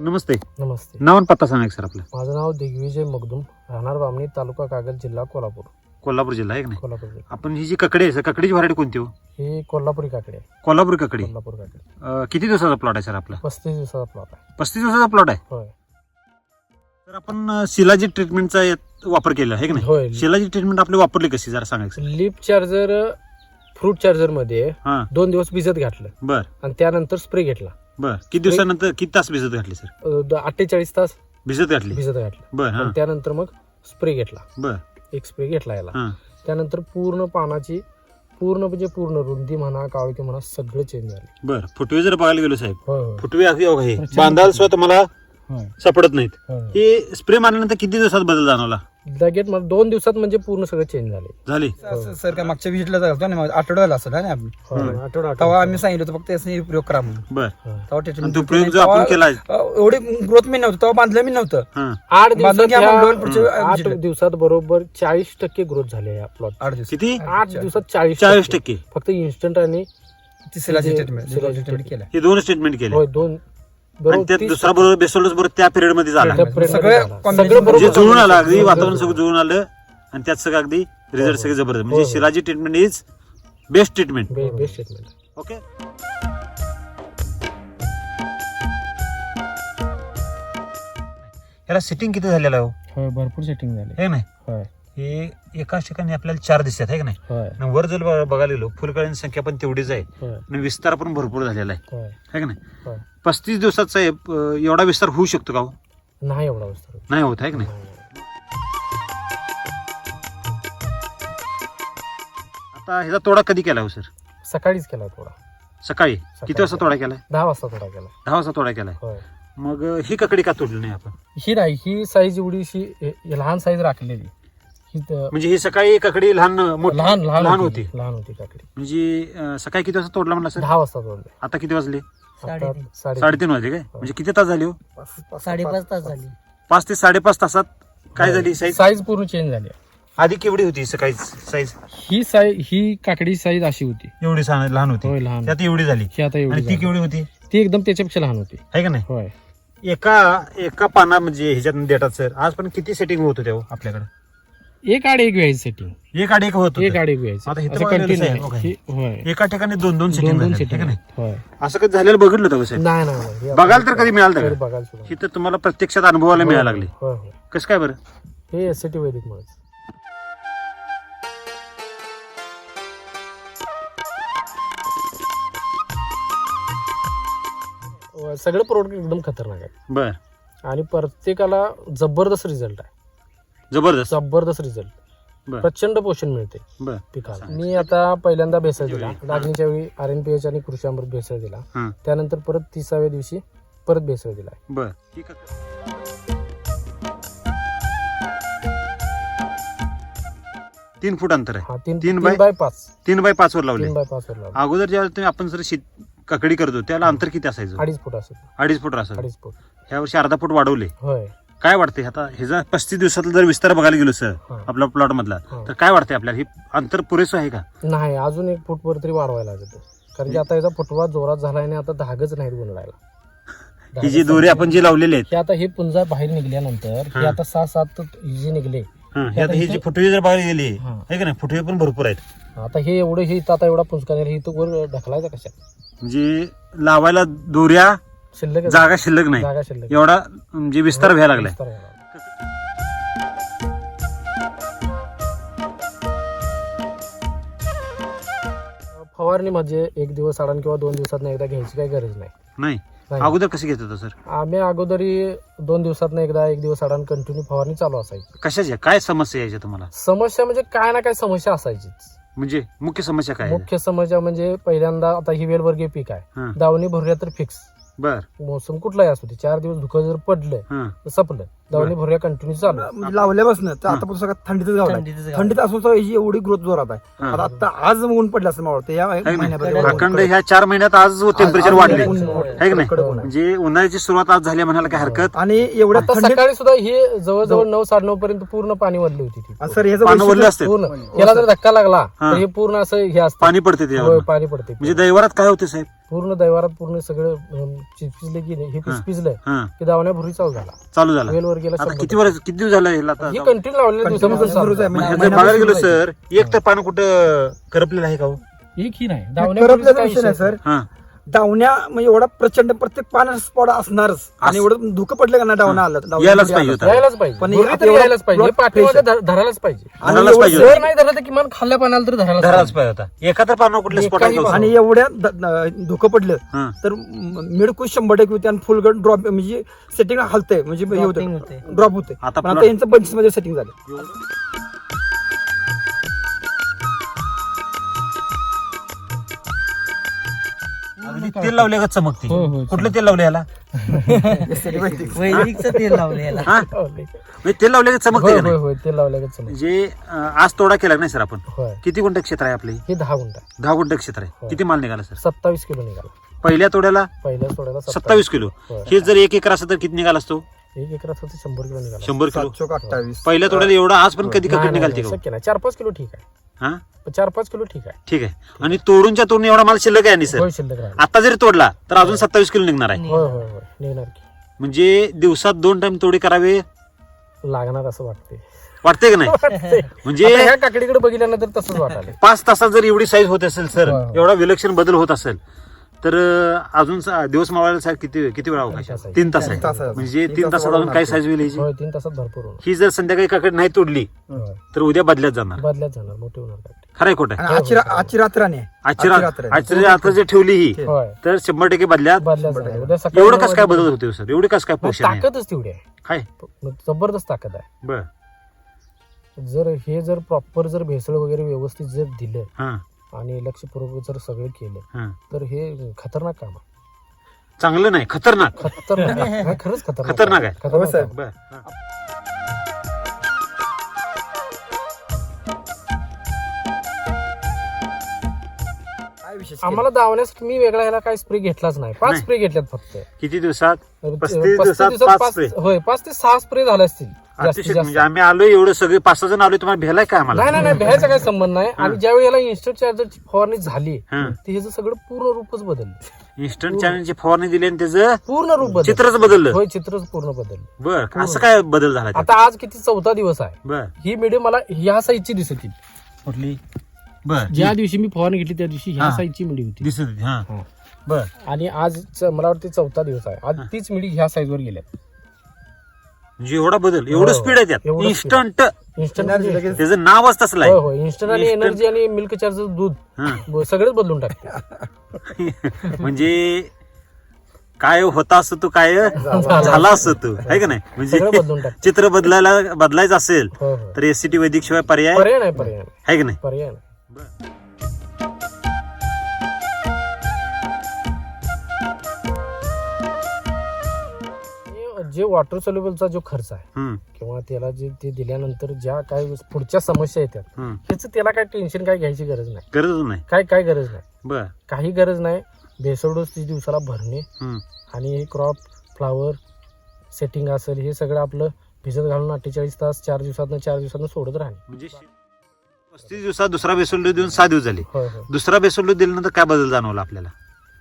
Sir नमस्ते. नमस्ते. नाव आणि पत्ता सांगा एक सर आपला. माझं नाव दिग्विजय मगदुम राहणार बामणी तालुका कागल जिल्हा कोल्हापूर. कोल्हापूर जिल्हा आहे का नाही? कोल्हापूर जिल्हा. आपण ही जी ककडी आहे सर ककडीची व्हरायटी कोणती हो? ही कोल्हापुरी काकडे आहे. कोल्हापूर ककडी. कोल्हापूर काकडे. अं, किती दिवसाचा प्लॉट आहे सर आपला? पस्तीस दिवसाचा प्लॉट आहे. पस्तीस दिवसाचा प्लॉट आहे? होय. तर आपण अं, शिलाजी ट्रीटमेंटचा यात वापर केला आहे का नाही? होय. शिलाजी ट्रीटमेंट आपली वापरली कशी जरा सांगायचं लिप चार्जर फ्रूट चार्जरमध्ये हा. दोन दिवस भिजत घातलं. बर. आणि त्यानंतर स्प्रे घेतला. बर किती दिवसानंतर किती तास भिजत घातली सर? अं, अठ्ठेचाळीस तास भिजत घातली? भिजत घातलं. बर हा. आणि त्यानंतर मग स्प्रे घेतला. बर. एक स्प्रे घेतला याला. हा. त्यानंतर पूर्ण पानाची पूर्ण म्हणजे पूर्ण रुंदी म्हणा काळकी म्हणा सगळं चेंज झाले. बर फुटवे जर बघायला गेलो साहेब होय होय. फुटवे अगदी अवघड आहे बांधाल सुद्धा तुम्हाला होय सापडत नाहीत. होय हे स्प्रे मारल्यानंतर किती दिवसात बदल जाणवला? लगेच मला दोन दिवसात म्हणजे पूर्ण सगळं चेंज झाले. झाली. असं सर काय मागच्या विजिटला जातो ना मग आठवड्याला असं ना आपण होय, हम्म. आठवडा तेव्हा आम्ही सांगितलं होतं फक्त याचा प्रयोग करा म्हणून. बर. होय. तेव्हा आणि treatment तो केली प्रयोग नाही. जो आपण तेव्हा, केलाय अं, एवढी ग्रोथ मी नव्हतं तेव्हा बांधलं मी नव्हतं. हा. आठ बांधून दिवसात घ्या ह्या- मग दोन पुढचे आठ विजिट. दिवसात बरोबर चाळीस टक्के ग्रोथ झाले या प्लॉट आठ दिवस किती? आठ दिवसात चाळीस चाळीस टक्के. फक्त इन्स्टंट आणि तिसऱ्या म्हणजे ट्रीटमेंट ट्रीटमेंट केलं हे दोन स्टेटमेंट केले. होय दोन आणि त्यात दुसरा बरोबर बेसोलच बरोबर त्या पिरियडमध्ये झाला. म्हणजे जुळून आलं अगदी. वातावरण सगळं जुळून आलं आणि त्यात सगळं अगदी रिझल्ट सगळे जबरदस्त. हो, म्हणजे हो. शिलाजी treatment is best treatment best treatment okay याला सिटिंग किती झालेलं आहे हो? भरपूर सेटिंग झाले. हे नाही? हे एकाच ठिकाणी आपल्याला चार दिसतात आहे का नाही? आणि वर जर बघ- बघायला गेलो फुलकळ्यांची संख्या पण तेवढीच आहे. आणि विस्तार पण भरपूर झालेला आहे. का नाही? पस्तीस दिवसात साहेब अं, एवढा विस्तार होऊ शकतो का हो? नाही एवढा अवस्था नाही होत आहे का नाही? आता ह्याचा तोडा कधी केला हो सर? सकाळीच केला थोडा सकाळी? किती वाजता तोडा केलाय दहा वाजता थोडा केला. दहा वाजता तोडा केलाय मग ही ककडी का तोडली नाही आपण? ही नाही ही साईज एवढीशी लहान साईज राखलेली. ही म्हणजे ही सकाळी ककडी लहान मोठी लहान लहान लहान होती लहान होती काकडी म्हणजे अं, सकाळी किती वाजता तोडला म्हणला सर? दहा वाजता तोडले. आता किती वाजले? आता साडे साडेतीन वाजले काय? म्हणजे किती तास झाले हो? साडेपाच तास झाली. पाच ते साडेपाच तासात काय झाली? साईज साईज पूर्ण चेंज झाली. आधी केवढी होती सकाळी साईज ही साईज ही काकडी साईज अशी होती. एवढी सा- लहान होती. होय लहान त्यात एवढी झाली. ही आता एवढी आणि ती झाली. केवढी होती? ती एकदम त्याच्यापेक्षा लहान होती. आहे का नाही? होय. एका एका पाना म्हणजे ह्याच्यात देतात सर. आज पण किती सेटिंग होत होते हो आपल्याकडे? एक आड एक व्यायची सेटिंग एक आड एक होत एक. आड एक व्यायची आता इथं असं बघायला continue साहेब, नाही. बघा. ही- होय. एका ठिकाणी दोन दोन सेटिंग दोन दोन आहे सेटिंग होय. असं कधी झालेलं बघितलं होतं का साहेब नाही नाही नाही. हे बघायला तर कधी मिळालं तरी बघायला ही तर तुम्हाला प्रत्यक्षात अनुभवायला मिळायला लागली. होय होय कसं काय बरं? हे एस टी वैदिक मुळे सगळे प्रोडक्ट एकदम खतरनाक आहे. बर. आणि प्रत्येकाला जबरदस्त रिझल्ट आहे. जबरदस्त? जबरदस्त रिझल्ट बर. प्रचंड पोषण मिळते बर. पिकाला. मी आता पहिल्यांदा भेसळ दिला. लागणीच्या वेळी आर एन पी एच आणि कृषी अमृत भेसळ दिला. हा. त्यानंतर परत तिसाव्या दिवशी परत भेसळ दिला. बर. ठीक आहे. तीन फूट अंतर आहे. हा तीन तीन तीन बाय- बाय पाच. तीन बाय पाच वर लावले. तीन बाय पाच वर लावला. अगोदर जेव्हा तुम्ही आपण जर शेत ककडी करतो त्याला अंतर किती असायचं? अडीच फूट असेल. अडीच फूट असेल. अडीच फूट. ह्या वर्षी अर्धा फूट वाढवले. होय. काय वाटतंय? आता ह्याचा पस्तीस दिवसातला जर विस्तार बघायला गेलो सर हा. आपला प्लॉट मधला हा. तर काय वाटतंय आपल्याला? ही अंतर पुरेसं आहे का? नाही अजून एक फूट वर तरी वाढवायला लागत कारण की आता याचा फुटवा जोरात झालाय आणि आता धागच नाहीत गुंडाळायला. ही जी दोरी आपण जी लावलेली आहेत. हे आता हे पुंजा बाहेर निघल्यानंतर हे. हा. आता सहा सात ही जी निघले. हा, हे आता ही जी फुटवी जर बघायला गेली हा. आहे का नाही? फुटवे पण भरपूर आहेत. आता हे एवढं हे इथं आता एवढा पुंजका हे इथं वर ढकलायचा कशा म्हणजे लावायला दोऱ्या शिल्लक जागा शिल्लक नाही. जागा शिल्लक एवढा म्हणजे विस्तार व्हायला लागलाय. विस्तार व्हायला लागलाय. फवारणी म्हणजे एक दिवस आडान किंवा दोन दिवसात एकदा घ्यायची काही गरज नाही. नाही. नाही. अगोदर कसं घेत होता सर? आम्ही अगोदरी दोन दिवसात एकदा एक दिवस आडान कंटिन्यू फवारणी चालू असायची. कशाच्या काय समस्या यायच्या तुम्हाला? समस्या म्हणजे काय ना काय समस्या असायचीच. म्हणजे मुख्य समस्या काय आहे? मुख्य समस्या म्हणजे पहिल्यांदा आता ही वेलवर्गीय पीक आहे. हा, दावणी भरल्या तर फिक्स बर. मोसम कुठलाही असू दे चार दिवस धुकं जर पडलं हा. तर संपलं. दावणी भरूया कंटिन्यू चालू म्हणजे लावल्यापासून तर आता सगळं थंडीतच गावला थंडीतच गावलाय. थंडीत असून सुद्धा याची एवढी ग्रोथ जोरात आहे. हा. आता आता आज ऊन पडलं असं मला वाटतं. या है अखंड ह्या चार महिन्यात आज टेम्परेचर वाढले. ऊन- है की नाही? कडक ऊन आहे. म्हणजे उन्हाळ्याची सुरुवात आज झाली म्हणायला काय हरकत? आणि एवढ्या आता थंडीत सकाळी सुद्धा हे जवळजवळ नऊ साडेनऊ पर्यंत पूर्ण पाणी वरली होती ती. आणि सर याचं पानं वैशिष्ट्य- वरले असते पूर्ण. याला जर धक्का लागला हा. तर हे पूर्ण असं हे असतं. पाणी पडते होय, त्याच्यावर पाणी पडते. म्हणजे दैवारात काय होते साहेब? पूर्ण दैवारात पूर्ण सगळं अं, की नाही? हे पिचपिचलंय हा. की दावण्या भुरी चालू झाला. चालू झाला. वेलवर गेला आता शंभर किती वर्ष किती दिवस झाला आता ही कंटिन्यू दिवसापासून सुरूच आहे. म्हणजे ह्याचं बघायला गेलो सुरू एक तर पानं कुठं करपलेलं आहे का हो? एक ही नाही. करपल्याचा दावण्या विषय? नाही सर. हा. डावण्या म्हणजे एवढा प्रचंड प्रत्येक पाण्याचा स्पॉट असणारच. आणि एवढं धुकं पडलं का ना डावणा आलं? डावणं यायलाच पाहिजे आलं. होतं. यायलाच पाहिजे. पण तर यायलाच पाहिजे. पाठीमागे धर- धरायलाच पाहिजे. आणि धरायलाच जर. नाही धरलं तर किमान खाल्ल्या पाण्याला तर धरायला धराच पाहिजे. होता. एका तर पानावर कुठल्या स्पॉट एकाही हो? आणि एवढ्या द- धुकं पडलं हा. तर मिडकू शंभर टक्के होते आणि फुल गट ड्रॉप म्हणजे सेटिंग हलतंय म्हणजे हे Dropping होतं. ड्रॉप होते आता आता यांचं बंच मध्ये सेटिंग झालं तेल लावले का चमकते? हो, हो, कुठलं तेल लावले याला? वैदिकचं तेल लावलं याला. हा? म्हणजे तेल लावले का चमकते होय का होय नाही? होय ते लावल्या समज म्हणजे अं, आज तोडा केला नाही सर आपण? होय. किती गुंठ क्षेत्र आहे आपले? हे दहा गुंठ. दहा गुंठ क्षेत्र आहे. किती माल निघाला सर? सत्तावीस किलो निघाला. पहिल्या तोड्याला? पहिल्या सोडायला सत्तावीस किलो. होय. हे जर एक एकर असं तर किती निघाला असतो? एक एकरात शंभर किलो निघाला. शंभर किलो? सातशे अठ्ठावीस? पहिल्या तोड्याला एवढा आज पण कधी ककड नाही, निघालते नाही, का? शक्य नाही. चार पाच किलो ठीक आहे. हा? चार पाच किलो ठीक आहे. ठीक आहे. आणि तोडूनच्या तोडून एवढा माल शिल्लक आहे आणि सर होय शिल्लक राहिला. आता जरी तोडला तर अजून सत्तावीस किलो निघणार आहे. होय होय होय. निघणार की. म्हणजे दिवसात दोन टाइम तोडी करावे? लागणार असं वाटते वाटते का नाही? वाटते म्हणजे ह्या काकडीकडे बघितल्यानंतर तसंच वाटायला. पाच तासात जर एवढी साईज होत असेल सर. एवढा विलक्षण बदल होत असेल तर अजून सा- दिवस मावायला सा- किती किती वेळा अवकाश? तीन तास आहे? तीन तास आहे. म्हणजे तीन तीन तासात तासात अजून काय साईज होईल याची? होय तीन तासात भरपूर होणार ही जर संध्याकाळी काकड नाही तोडली होय. तर उद्या बदल्यात जाणार. बदल्यात जाणार मोठी होणार काकडी. खरंय खोटं. आहे? आणि आजची रा- आजची रात्र नाही. आजची रात्र. आजची रात्र जर ठेवली ही होय. तर शंभर टक्के बदल्यात. बदल्यात जाणार. उद्या सकाळी एवढं कसं काय बदल होते सर एवढी कसं काय मग पोषण आहे? ताकदच तेवढी आहे. काय? जबरदस्त ताकद आहे. बर. जर हे जर प्रॉपर जर भेसळ वगैरे व्यवस्थित जर दिलं हा. आणि लक्षपूर्वक जर सगळं केलं हा तर हे खतरनाक काम आहे चांगलं नाही खतरनाक खतरनाक. नाही, खरंच खतरनाक खतरनाक आहे. हो, खतरनाक साहेब. आहे. बर हा. काय विशेष आम्हाला दावण्यासाठी मी वेगळा ह्याला काही स्प्रे घेतलाच नाही पाच नाही. स्प्रे घेतल्यात फक्त किती दिवसात पस्तीस पस्तीस दिवसात पाच पाच spray. होय पाच ते सहा स्प्रे झाले असतील अतिशय म्हणजे आम्ही आलो एवढं सगळे पाच सहा जण आलोय तुम्हाला भेलाय काय आम्हाला? नाही नाही नाही भ्यायचा काही संबंध नाही. आणि ज्यावेळी याला इन्स्टंट चार्जरची फवारणी झाली हा. ते ह्याचं सगळं पूर्ण रूपच बदललं. इन्स्टंट चॅनलची फवारणी दिली आणि त्याचं पूर्ण रूप चित्रच बदललं? होय चित्रच पूर्ण बदललं. बर असं काय बदल झाला त्यात? आता आज किती चौथा दिवस आहे. बर. ही मीडियम मला ह्या साईजची दिसत होती. कुठली? बर ज्या दिवशी मी फवारणी घेतली त्या दिवशी ह्या हा. साईजची मिडी होती. दिसत होती हा. हा. बर. आणि आज च- मला वाटते चौथा दिवस आहे. आज तीच मिडी ह्या साईजवर गेल्या. म्हणजे एवढा बदल एवढं हो. स्पीड आहे त्यात. एवढं इन्स्टंट इन्स्टंट Energy लगेच- त्याचं नावच तसलं होय आहे होय इन्स्टंट आणि Instant- एनर्जी आणि मिल्क चार्जर दूध. हा. ब- सगळंच बदलून टाकते. म्हणजे काय होता असं तू काय झाला असं. तू. आहे का नाही? सगळं म्हणजे बदलून टाकते. चित्र बदलायला बदलायचं असेल होय होय तर एससीटी वैदिक शिवाय पर्याय पर्याय नाही पर्याय नाही. आहे की नाही? पर्याय नाही. जे वॉटर सोल्युबलचा जो खर्च आहे हम्म, किंवा त्याला जे ते दिल्यानंतर ज्या काय पुढच्या समस्या येतात हम्म. ह्याचं त्याला काय टेन्शन काय घ्यायची गरज नाही. गरजच नाही. काय काय गरज नाही. बर. काही गरज नाही. भेसळ डोस तीस दिवसाला भरणे हम्म. आणि हे क्रॉप फ्लावर सेटिंग असेल हे सगळं आपलं भिजत घालून अठ्ठेचाळीस तास चार दिवसातनं चार दिवसातनं सोडत राहणे. म्हणजे पस्तीस दिवसात दुसरा बेसोल देऊन सहा दिवस झाले. होय होय. दुसरा बेसोल दिल्यानंतर काय बदल जाणवला आपल्याला?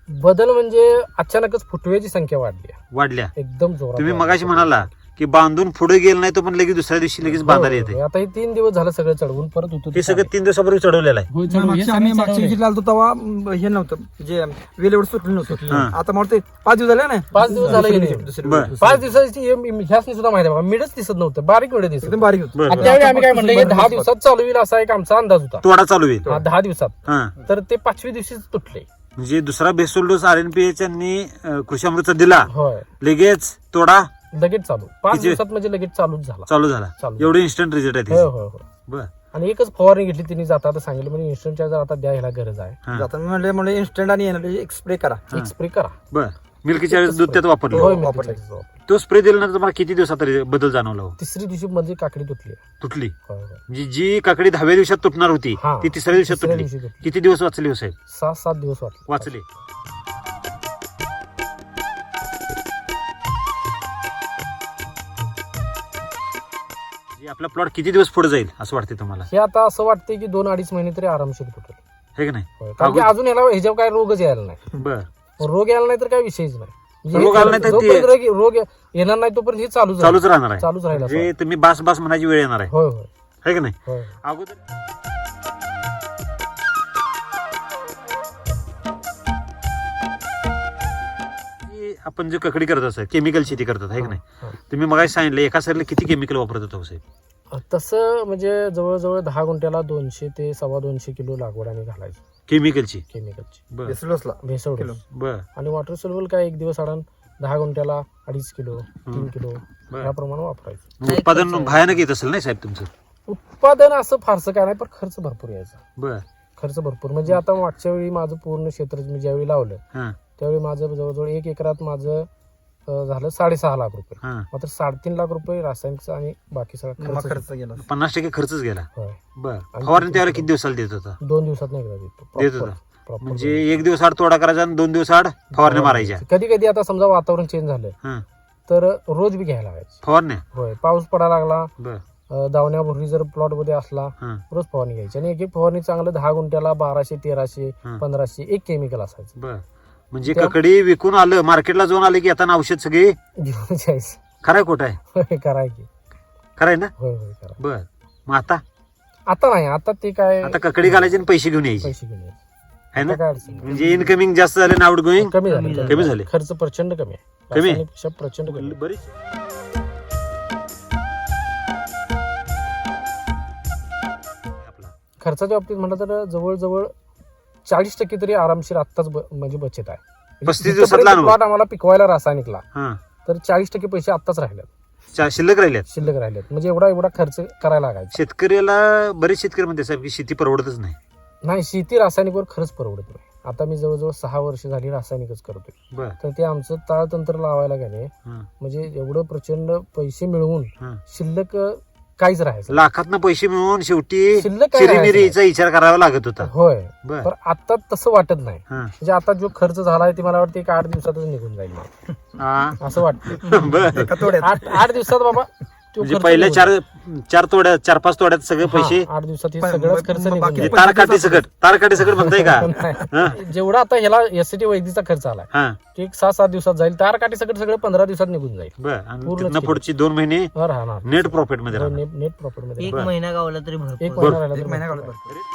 बदल म्हणजे अचानकच फुटव्याची संख्या वाढली आहे. वाढल्या एकदम जोरात तुम्ही वाढली. मगाशी म्हणाला की बांधून पुढे गेलं नाही तो पण लगेच दुसऱ्या दिवशी लगेच बांधायला. येते आता हे तीन दिवस झालं सगळं चढवून परत होतं हे सगळं तीन दिवसापूर्वी चढवलेलं आहे मागच्या आम्ही मागच्या चढवलंय. विजिटला आलतो तेव्हा म, हे नव्हतं जे वेल एवढं सुटलं नव्हतं हा. आता मला ते पाच दिवस झाले ना पाच दिवस झाले दुसरी गेले. दुसरी बरं. पाच दिवसाची हे- ह्यासनी सुद्धा माहिती आहे मिडच दिसत नव्हतं बारीक मिड दिसत एकदम बारीक होतं बरं, आणि बरं. त्यावेळी आम्ही काय म्हणलं हे दहा दिवसात चालू होईल असा एक आमचा अंदाज होता तोडा चालू होईल हा, दहा दिवसात हा तर ते पाचवी दिवशीच तुटले म्हणजे दुसरा basal dose R N P H यांनी कृषी अमृतचा दिला होय. लगेच तोडा लगेच चालू. पाच किती- दिवसात म्हणजे लगेच चालूच झाला. चालू झाला. चालू. एवढे इन्स्टंट रिझल्ट आहे होय त्याचे. होय होय. बर. आणि एकच फवारणी घेतली तिने जाता आता सांगितलं म्हणजे इन्स्टंट चार्जर आता द्या ह्याला गरज आहे. हा. आता मी म्हणले म्हणले इन्स्टंट आणि एनर्जी एक स्प्रे करा एक स्प्रे करा. बर. मिल्कीच्या वेळेस दूध त्यात वापरलं. तो स्प्रे दिल्यानंतर तुम्हाला किती दिवसात तरी बदल जाणवला हो? तिसरी दिवशी मध्ये काकडी तुटली तुटली होय, होय. म्हणजे जी काकडी दहाव्या दिवसात तुटणार होती हा. ती तिसऱ्या दिवसात तिसऱ्या तुटली दिवशी तुटली. किती दिवस वाचले हो साहेब सहा सात दिवस वाटले वाचले म्हणजे आपला प्लॉट किती दिवस पुढे जाईल असं वाटते तुम्हाला हे आता असं वाटतंय की दोन अडीच महिने तरी आरामशीर तुटेल हे की नाही होय. कारण की अगोदर- अजून याला ह्याच्यावर काय रोगच यायला नाही बर रोग यायला नाही तर काय विषयच नाही. म्हणजे रोग आला नाही तर ते- जोपर्यंत रोग- रोग येणार नाही तोपर्यंत हे चालूच चालूच राहणार आहे. चालूच राहील असं म्हणजे तुम्ही बास बास म्हणायची वेळ येणार आहे. होय होय. है की नाही? होय. अगोदर ही आपण जे ककडी करत असतात केमिकल शेती करतात आहे की नाही. तुम्ही मग सांगितलं एका सरला किती केमिकल वापरत होता हो साहेब? तसं म्हणजे जवळजवळ दहा गुंठ्याला दोनशे ते सव्वा दोनशे किलो लागवड आम्ही घालायचो. केमिकलची केमिकलची बर. बेसलोसला भेसळ किलो. बर. आणि वॉटर सोल्युबल काय एक दिवस आडण दहा गुंठ्याला अडीच किलो तीन किलो बर. याप्रमाणे वापरायचं. मग उत्पादन भयानक येत असेल नाही साहेब तुमचं? उत्पादन असं फारसं काय नाही पण खर्च भरपूर यायचा. बर. खर्च भरपूर. म्हणजे आता मागच्या वेळी माझं पूर्ण क्षेत्र मी ज्यावेळी लावलं हा. त्यावेळी माझं जवळजवळ एक एकरात माझं झालं साडेसहा लाख रुपये. हा. मात्र साडेतीन लाख रुपये रासायनिकचा आणि बाकी सगळा खर्च खर्च गेला. पन्नास टक्के खर्चच गेला. होय. बर. आणि फवारणी किती त्यावेळेला खर्च? किती दिवसाला देत होता? दोन दिवसात नाही देतो? होता. म्हणजे एक दिवस आड तोडा करायचा आणि दोन दिवस आड फवारण्या मारायच्या. कधी कधी आता समजा वातावरण चेंज झालं हा. तर रोज बी घ्यायला लागायचं फवारण्या? होय. पाऊस पडायला लागला. बर. अं, भुरी जर प्लॉटमध्ये असला हा. रोज फवारणी घ्यायची. आणि एक एक फवारणी चांगलं दहा गुंठ्याला बाराशे तेराशे हा. पंधराशे एक केमिकल असायचं. बर. म्हणजे त्या- ककडी विकून आलं मार्केटला जाऊन आले की आता औषध सगळी? घेऊन जायचं. खराय खोट आहे? होय कराय की. खराय ना? होय होय करा बर. मग आता? आता नाही आता ते काय आता ककडी घालायची आणि पैसे घेऊन यायचे. पैसे घेऊन यायचे. है ना? आता काय अडचण नाही. म्हणजे इनकमिंग जास्त झाले ना आउट गोईंग कमी झाले. कमी झाले. खर्च प्रचंड कमी आहे. कमी आहे? रासायनिकपेक्षा प्रचंड कमी आहे. बरीच. आपला. खर्चाच्या बाबतीत म्हटलं तर जवळजवळ चाळीस टक्के तरी आरामशीर आत्ताच ब- म्हणजे बचत आहे. पस्तीस दिवसातला जिथपर्यंत अनुभव. plot आम्हाला पिकवायला रासायनिकला हा. तर चाळीस टक्के पैसे आत्ताच राहिलेत. चा- शिल्लक राहिल्यात? शिल्लक राहिलेत. म्हणजे एवढा एवढा खर्च करायला लागायचा. शेतकऱ्याला बरेच शेतकरी म्हणते साहेब की शेती परवडतच नाही. नाही शेती रासायनिकवर खरंच परवडत नाही. आता मी जवळजवळ सहा वर्ष झाली रासायनिकच करतोय. बर. तर ते आमचं ताळतंत्र लावायला गेले. हा, म्हणजे एवढं प्रचंड पैसे मिळवून हा. शिल्लक काहीच राहायचं लाखातनं पैसे मिळवून शेवटी शिल्लक काय चिरीमिरीचा विचार करावा लागत होता. होय. बर. पण आता तसं वाटत नाही. हा. म्हणजे आता जो खर्च झालाय ते मला वाटतं एक आठ दिवसातच निघून जाईल. हा. असं वाटतं. बर. आठ दिवसात बाबा. तो म्हणजे खर्च पहिल्या निघून चार चार तोड्यात चार पाच तोड्यात सगळे. पैसे आठ दिवसात हे पण- सगळंच पण- खर्च पण निघून बाकी- जाईल. तारकाठी सकट तारकाठी सकट म्हणताय का नाही. हा जेवढा आता ह्याला एसटी वैद्यचा खर्च हा ते एक सहा सात दिवसात जाईल तार काठी सगळं सगळं पंधरा दिवसात निघून जाईल बर आणि पूर्णच तिथनं केलं. पुढची दोन महिने हा, राहणार नेट प्रॉफिटमध्ये हो, राहणार नेट नेट प्रॉफिटमध्ये एक बरं. महिना गावला तरी एक भरपूर महिना राहिला एक तर महिना भरपूर घालत आहे.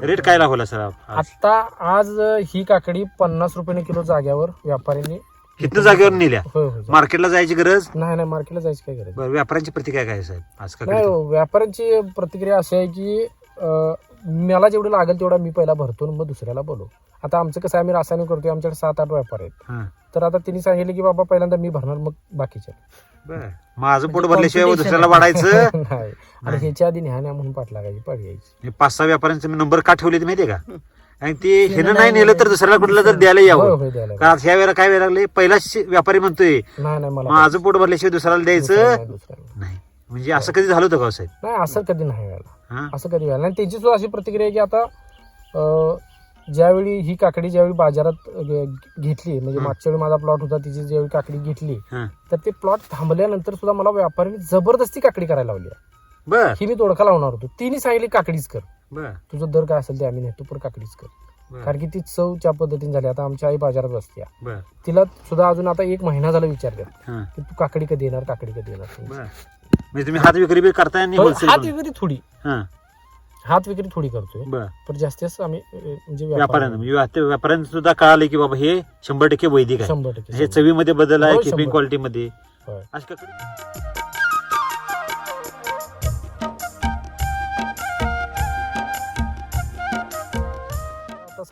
रेट काय लावला सर आज? आता आज ही काकडी पन्नास रुपयाने किलो जाग्यावर व्यापाऱ्यांनी किती जागेवर नेल्या. होय होय मार्केटला जायची गरज? नाही नाही मार्केटला जायची काय गरज? बरं व्यापाऱ्यांची प्रतिक्रिया काय आहे, साहेब? आज का नाही व्यापाऱ्यांची प्रतिक्रिया अशी आहे की अं, मला जेवढं लागेल तेवढा मी पहिला भरतो आणि मग दुसऱ्याला बोलू. आता आमचं कसं आहे, आम्ही रासायनिक करतोय आमच्याकडे सात आठ व्यापार आहेत. हा. तर आता त्यांनी सांगितलं की बाबा पहिल्यांदा मी भरणार मग बाकीचे. बर. माझं पोट म्हणजे भरल्याशिवाय competition दुसऱ्याला आहे. वाढायचं? नाही. आणि नाही. ह्याच्या आधी न्याण्या म्हणून पाठलागायची पाठ घ्यायची हे पाच सहा व्यापाऱ्यांचे नंबर का ठेवले ते माहितीये का? आणि ते हिनं नाही नेलं तर. दुसऱ्याला कुठलं तर द्यायला यावं. होय द्यायला कारण ह्या वेळेला काय वेळ लागले? पहिला शे- व्यापारी म्हणतोय नाही नाही मला माझं पोट भरल्याशिवाय दुसऱ्याला द्यायचं? नाही, म्हणजे असं कधी झालं होतं का हो, साहेब? नाही असं कधी नाही व्हायला हा? असं कधी व्हायला आणि त्यांची सुद्धा अशी प्रतिक्रिया आहे की आता अं, ज्यावेळी ही काकडी ज्यावेळी बाजारात अं, घे- घेतली म्हणजे. मागच्या वेळी माझा प्लॉट होता तिची ज्यावेळी काकडी घेतली हा. तर ते प्लॉट थांबल्यानंतर सुद्धा मला व्यापाऱ्यांनी जबरदस्ती काकडी करायला लावली आहे. बर. ही मी तोडका लावणार होतो. तिने सांगितली काकडीच कर. बर. तुझं दर काय असेल ते आम्ही नेतो पण काकडीच कर. कारण की ती चव त्या पद्धतीने झाली आता आमच्या आई बाजारात बसते तिला सुद्धा अजून आता एक महिना झाला विचारतात हा. की तू काकडी कधी येणार काकडी कधी येणार? म्हणजे तुम्ही हात विक्री बी करताय हात. विक्री थोडी. हा. हात विक्री थोडी करतोय. पण जास्त आम्ही म्हणजे व्यापाऱ्यांना म्हणजे व्या- व्यापाऱ्यांना सुद्धा कळाले की बाबा हे शंभर टक्के वैदिक आहे. शंभर टक्के हे चवीमध्ये बदल आहे हो, किपिंग शंभर. क्वालिटीमध्ये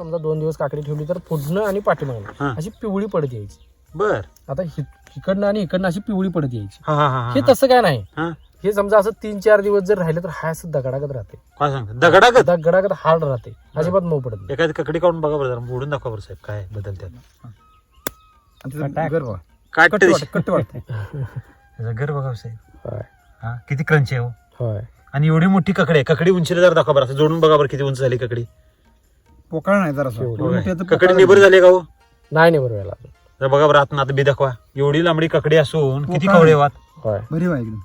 समजा दोन दिवस काकडी ठेवली तर पुढनं आणि पाठीमागनं हा. अशी पिवळी पडत यायची. बर. आता हि- इकडनं आणि इकडनं अशी पिवळी पडत यायची. हा हा हा हे हा. तसं काय नाही. हा. हे समजा असं तीन चार दिवस जर राहिलं तर हा असं दगडागत राहते. काय सांगता? दगडागत? दगडागत हार्ड राहते. अजिबात मऊ पडत नाही. एखादी ककडी काढून बघा बरं जरा. उडून दाखवा बरं साहेब काय बदल त्यात आणि त्याचं घर बघा. काय कट्ट वाटतं, कट्ट वाटतं. त्याचं घर बघा साहेब. होय. हा किती क्रंच आहे हो. होय. आणि एवढी मोठी ककडी आहे. ककडी उंचीला जरा दाखवा बरं. असं जोडून बघा बरं किती उंच झाली ककडी. पोकळ नाही जरा. ककडी निबर झाली का हो? नाही नाही बरोबर याला. जर बघा बरं आत आता बी दाखवा. एवढी लांबडी ककडी असून किती कवळे वात? होय. बरी एकदम.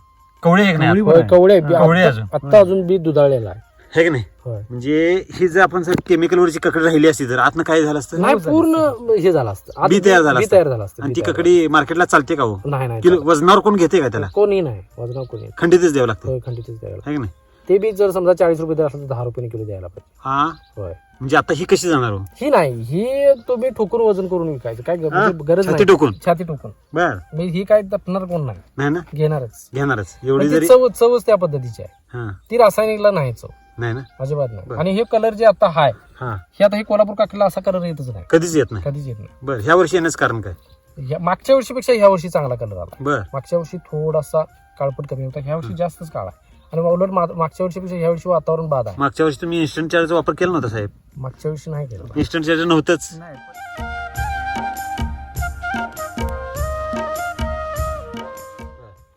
कवळे आहे की नाही कवळी होय. कवळे बी- कवळे आत्ता- अजून. आत्ता अजून बी दुधाळलेला आहे. है की नाही? होय. म्हणजे ही जर आपण जर केमिकल वरची ककडी राहिली असती तर आतनं काय झालं असतं? नाही पूर्ण हे झालं असतं. आत बी तयार झालं बी असतं. तयार झालं असतं आणि बी ती तयार ककडी मार्केटला चालते का हो? झालं. नाही नाही किलो वजनावर कोण घेते का त्याला? कोणी नाही वजना कोणी नाही. खंडितच द्यावं लागतं. होय खंडितच द्यायला है की नाही? ते बी जर समजा चाळीस रुपये दर असेल तर दहा रुपये किलो द्यायला पाहिजे. हा? होय. म्हणजे आता ही कशी जाणार हो? ही नाही ही तुम्ही ठोकून वजन करून विकायचं. काय ग- म्हणजे गरज छाती नाही. टोकून छाती टोकून बर. म्हणजे ही काय तपणार कोण नाही? नाही ना? घेणारच. घेणारच. एवढी पण ती जरी चव चवच त्या पद्धतीची आहे. हा. ती रासायनिकला नाही चव. नाही ना? अजिबात नाही. बरं. आणि हे कलर जे आता हाय हा. हे आता हे कोल्हापूर काकीला असा कलर येतच नाही. कधीच येत नाही. कधीच येत नाही. बर ह्या वर्षी येण्याचं कारण काय? ह्या- मागच्या वर्षीपेक्षा ह्या वर्षी चांगला कलर आला. बर. मागच्या वर्षी थोडासा काळपट कमी होता. ह्या वर्षी जास्तच काळा आहे. आणि उलट मा- मागच्या वर्षीपेक्षा ह्या वर्षी वातावरण बाद आहे. मागच्या वर्षी तुम्ही इन्स्टंट चार्जचा वापर केला नव्हता साहेब? मागच्या वर्षी नाही केलं. इन्स्टंट चार्जर नव्हतंच. नाही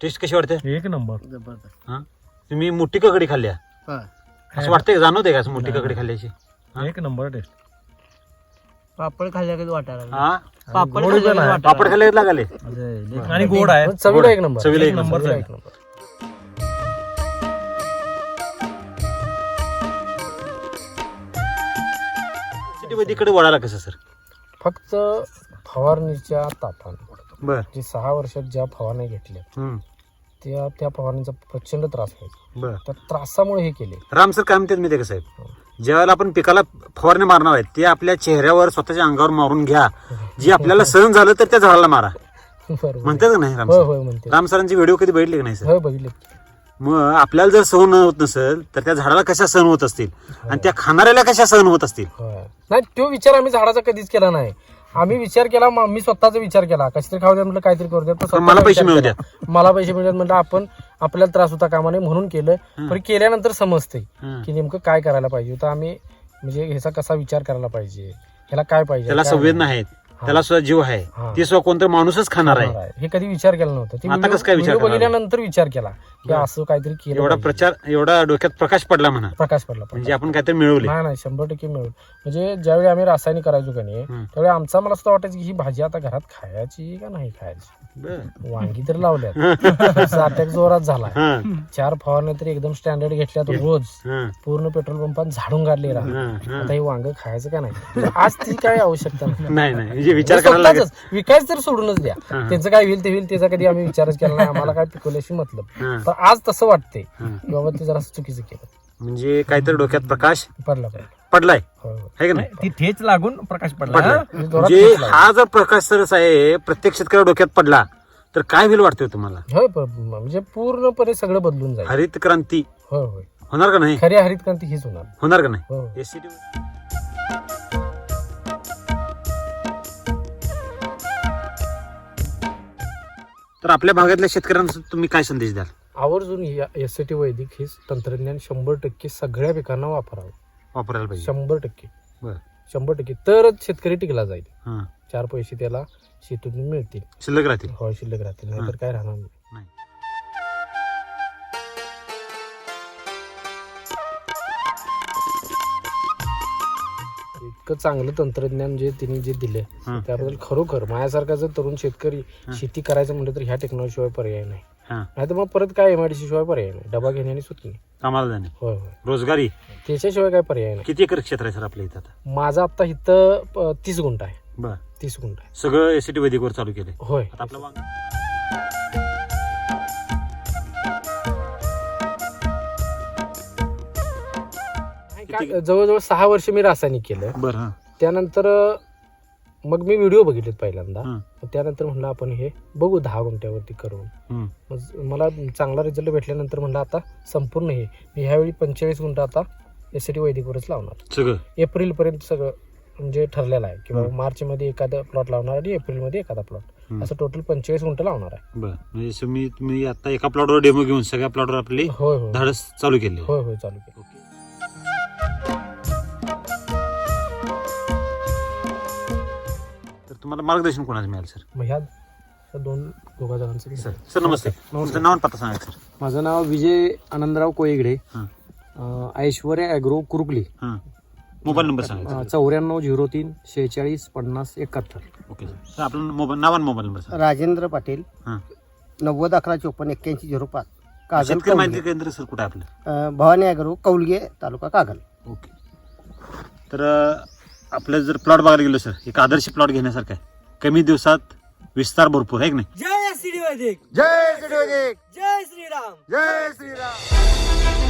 टेस्ट कशी वाटते? एक नंबर. हा? तुम्ही मोठी ककडी खाल्ल्या असं वाटतंय का? जाणवतंय का असं मोठी ककडी खाल्ल्याची? एक नंबर टेस्ट पापड खाल्ल्यागत वाटायला. हा? पापड खाल्ल्यागत. वाटायला पापड खाल्ल्या लागले? आणि गोड आहे. पण चवीला एक नंबर. चवीला एक नंबर नंबर. एक नंबर. सिटीमध्ये वळाला कसं सर? फक्त फवारणीच्या तापाने बर. जे सहा वर्षात ज्या फवारण्या घेतल्या हम्म. त्या त्या फवारणीचा प्रचंड त्रास व्हायचा. बर. त्या त्रासामुळे हे केले. राम सर काय म्हणतात माहितीये का साहेब? ज्यावेळेला आपण पिकाला फवारणी मारणार आहे ते आपल्या चेहऱ्यावर स्वतःच्या अंगावर मारून घ्या. जे आपल्याला सहन झालं तर त्या झाडाला मारा. बरोबर. म्हणतात का नाही राम होय सर? होय म्हणते. राम सरांचे व्हिडिओ कधी बघितले का नाही सर? होय बघितले. मग आपल्याला जर सहन होत नसेल तर त्या झाडाला कशा सहन होत असतील? आणि त्या खाणाऱ्याला कशा सहन होत असतील? होय नाही तो विचार आम्ही झाडाचा कधीच केला नाही. आम्ही विचार केला म- स्वतःचा विचार केला. कशी तरी खाऊ द्या म्हटलं काहीतरी करू द्या. मला पैसे मिळू केला. मला पैसे मिळतात म्हटलं आपण आपल्याला त्रास होता कामा नये म्हणून केलं. पण केल्यानंतर समजते हं. की नेमकं काय करायला पाहिजे. होतं आम्ही म्हणजे ह्याचा कसा विचार करायला पाहिजे? ह्याला काय पाहिजे? त्याला संवेदना. आहेत. त्याला सुद्धा जीव आहे. ते सुद्धा कोणतं माणूसच खाणार आहे. हे कधी विचार केला नव्हता ते आता कसं काय विचार करणार? बघितल्यानंतर विचार केला की. असं काहीतरी केलं एवढा पाहिजे. प्रचार एवढा डोक्यात प्रकाश पडला म्हणा प्रकाश पडला म्हणजे आपण काहीतरी मिळवले नाही नाही शंभर टक्के मिळून म्हणजे ज्यावेळी आम्ही रासायनिक करायचो का नाही. त्यावेळी आमचा मला सुद्धा वाटायचं की ही भाजी आता घरात खायची का नाही खायची. वांगी तर लावल्यात. अटॅक जोरात झाला हं, चार फवारण्या तरी एकदम स्टँडर्ड घेतल्यात रोज. पूर्ण पेट्रोल पंपात झाडून काढले राहत. आता हे वांग खायचं का नाही? आज ती काय आवश्यकता नाही. म्हणजे. विकायचं तर सोडूनच द्या. त्यांचं काय होईल ते होईल त्याचा कधी आम्ही विचारच केला नाही. आम्हाला काय पिकवल्याशी मतलब. पण आज तसं वाटते. की बाबा ते जरा चुकीचं केलं. म्हणजे काहीतरी डोक्यात प्रकाश? पडलं पाहिजे पडलाय. आहे का नाही? ती ठेच लागून प्रकाश पडला. हा? म्हणजे जोरात म्हणजे. हा जर प्रकाश सरस आहे प्रत्येक शेतकऱ्या डोक्यात पडला तर काय होईल वाटतंय तुम्हाला? होय प- म्हणजे पूर्णपणे सगळं बदलून जाईल. हरित क्रांती. होय होय होणार का नाही? खरी हरित क्रांती हीच होणार. होणार का नाही? हो. हो. तर आपल्या भागातल्या शेतकऱ्यांना तुम्ही काय संदेश द्याल? आवर्जून एस टी वैदिक हे तंत्रज्ञान शंभर टक्के सगळ्या पिकांना वापरावं. वापरायला पाहिजे. शंभर टक्के. बरं. शंभर टक्के. तरच शेतकरी टिकला जाईल. हा. चार पैसे त्याला शेतीतून मिळतील. शिल्लक राहतील. हो शिल्लक राहतील. नाहीतर काय राहणार नाही. इतकं चांगलं तंत्रज्ञान जे तिने जे दिले हं. त्याबद्दल खरोखर माझ्यासारखा जर तरुण शेतकरी शेती करायचं म्हटलं तर ह्या टेक्नॉलॉजी शिवाय पर्याय नाही. हा. नाही तर मग परत काय एमआयडीसी शिवाय पर्याय नाही. डबा घेणे आणि सुटणे कामाला जाणे. होय होय. रोजगारी. त्याच्याशिवाय काय पर्याय नाही. किती एकर क्षेत्र आहे सर आपल्या इथं आता? माझा आता इथं तीस गुंठ आहे. बर. तीस गुंठ आहे. सगळं एसटी वैदिकवर चालू केलंय. होय. आता आपलं वांग. जवळजवळ सहा वर्ष मी रासायनिक केलं. बर हा. त्यानंतर मग मी व्हिडिओ बघितलेत पहिल्यांदा. हं. मग त्यानंतर म्हणलं आपण हे बघू दहा गुंठ्यावरती करून. मग मला चांगला रिझल्ट भेटल्यानंतर म्हणलं आता संपूर्ण हे. मी ह्यावेळी पंचेचाळीस गुंठ आता एस टी वैदिकवरच लावणार. सगळं? एप्रिल पर्यंत सगळं म्हणजे ठरलेला आहे. की बाबा मार्च मध्ये एखादा प्लॉट लावणार आणि एप्रिलमध्ये एखादा प्लॉट. असं टोटल पंचेचाळीस गुंठ लावणार आहे. बरं. म्हणजे तुम्ही तुम्ही आता एका प्लॉटवर डेमो घेऊन सगळ्या प्लॉटवर आपली होय होय. धाडस चालू केली. होय होय चालू केलं. तुम्हाला मार्गदर्शन कोणाचं मिळालं सर? मग ह्या ह्या दोन दोघा जणांचं सर सर नमस्ते. तुमचं नाव आणि पत्ता सांगा सर. माझं नाव विजय आनंदराव कोयगडे. हां. अं, ऐश्वर्या ॲग्रो कुरुकली. हां. मोबाईल नंबर सांगा चौऱ्याण्णव झिरो तीन शेहेचाळीस पन्नास एकाहत्तर. Okay sir. सर आपला मोबाईल नाव आणि मोबाईल नंबर सांगा राजेंद्र पाटील हां. नव्वद अकरा चोपन्न एक्क्याऐंशी झिरो पाच. कागल शेतकरी माहिती कौलगे. केंद्र सर कुठं आहे आपलं? अं, भवानी अॅग्रो कौलगे तालुका कागल. ओके. तर अं, आपलं जर प्लॉट बघायला गेलो सर एक आदर्श प्लॉट घेण्यासारखं आहे. कमी दिवसात विस्तार भरपूर आहे की नाही? जय श्री वैदिक. जय श्री जय श्रीराम. जय श्रीराम.